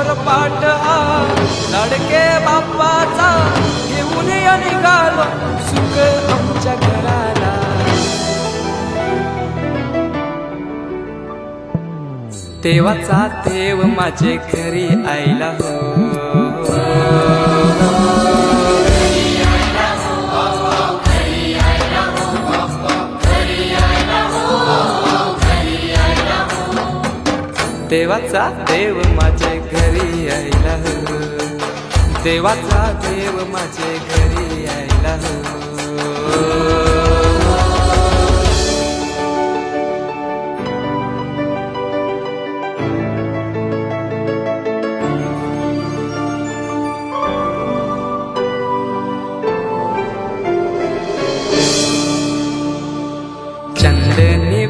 त्याच्यावर पाठ हा लाडके बाप्पाचा घेऊन या निघाल सुख आमच्या घराला. देवाचा देव माझे घरी आईला हो. देवाचा देव माझे घरी यायला देवाचा देव माझे घरी यायला